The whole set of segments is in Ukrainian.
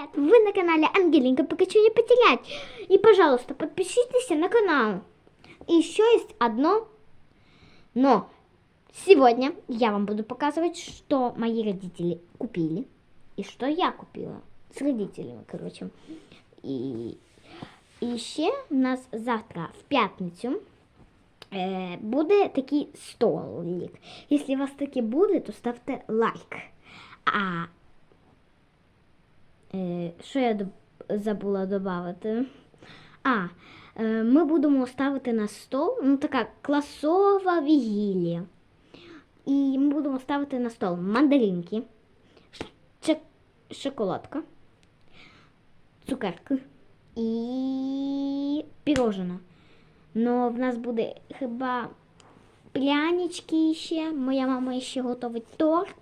Привет! Вы на канале Ангелинка Покачу не потерять. И, пожалуйста, подпишитесь на канал. И еще есть одно но. Сегодня я вам буду показывать, что мои родители купили и что я купила с родителями, короче. І, і ще у нас завтра в п'ятницю е, буде такий столик. Якщо у вас таке буде, то ставте лайк. А Що я забула додати? А, е, ми будемо ставити на стол, ну така класова вігілія. І ми будемо ставити на стол мандаринки, шоколадка, цукерки і пірожина. Но в нас буде хіба прянички ще. Моя мама ще готовить торт.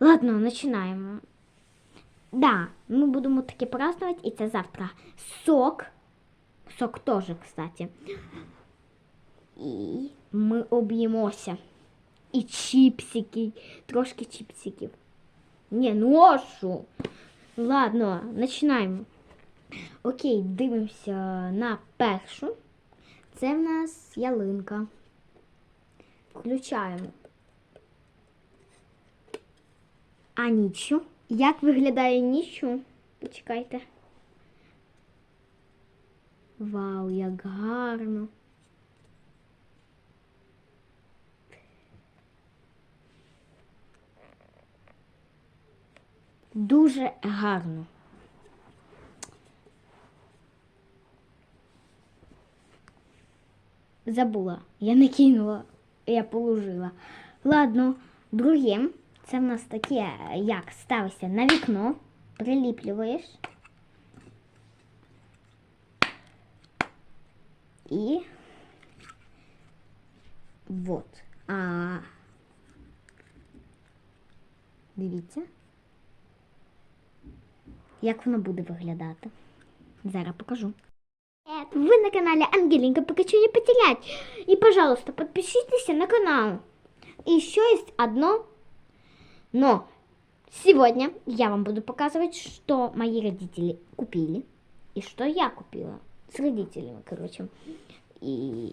Ладно, починаємо. Да, ми будемо таки праздновать, і це завтра сок. Сок теж, кстати. І ми об'їмося. І чіпсики, трошки чіпсиків. Ні, ну а? Ладно, починаємо. Окей, дивимося на першу. Це в нас ялинка. Включаємо. А нічу? Як виглядає нічу? Почекайте. Вау, як гарно. Дуже гарно. Забула. Я не кинула, я положила. Ладно, друге. Це в нас таке, як ставишся на вікно, приліплюєш. І вот. А дивіться, як воно буде виглядати. Зараз покажу. Вы на канале Ангелинка Покачу не потерять. И, пожалуйста, подпишитесь на канал. И еще есть одно но сегодня я вам буду показывать, что мои родители купили и что я купила с родителями, короче. І,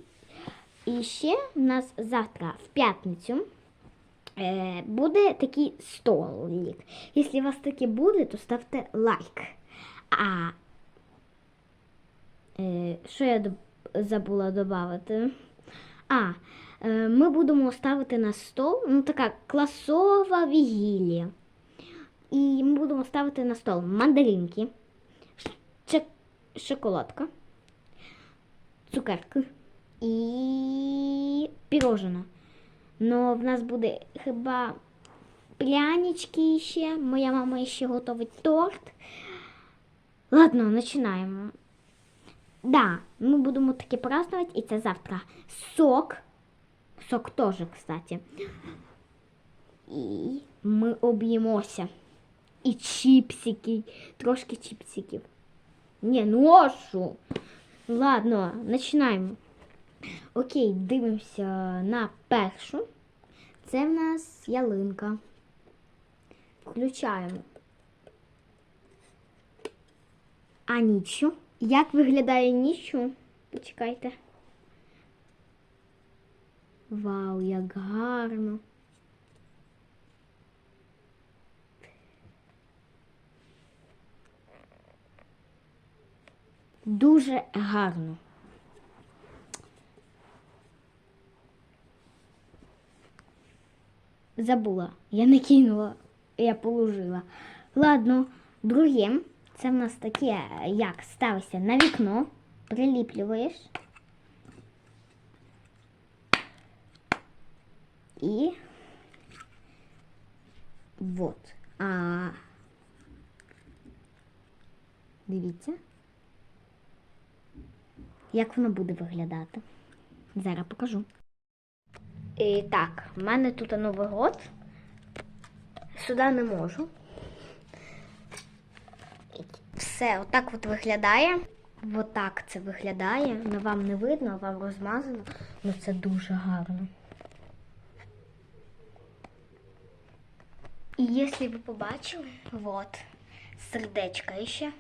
і ще у нас завтра в п'ятницю е, буде такий столик. Якщо у вас таке буде, то ставте лайк. А е, що я доб- забула додати? А, е, ми будемо ставити на стол, ну така класова вігілія. І ми будемо ставити на стол мандаринки, шоколадка, цукерки і пірожина. Но в нас буде хіба прянички ще. Моя мама ще готовить торт. Ладно, починаємо. Да, ми будемо таки праздновать, і це завтра сок. Сок теж, кстати. І ми об'їмося. І чіпсики, трошки чіпсиків. Ні, ну а? Ладно, починаємо. Окей, дивимося на першу. Це в нас ялинка. Включаємо. А нічу? Як виглядає нічу? Почекайте. Вау, як гарно. Дуже гарно. Забула. Я не кинула, я положила. Ладно, друге. Це в нас таке, як ставишся на вікно, приліплюєш. І вот. А дивіться, як воно буде виглядати. Зараз покажу. І так, в мене тут Новий год. Сюди не можу. Все, отак от виглядає. Отак це виглядає. Ну вам не видно, вам розмазано. Ну це дуже гарно. І якщо ви побачили, от, сердечка ще.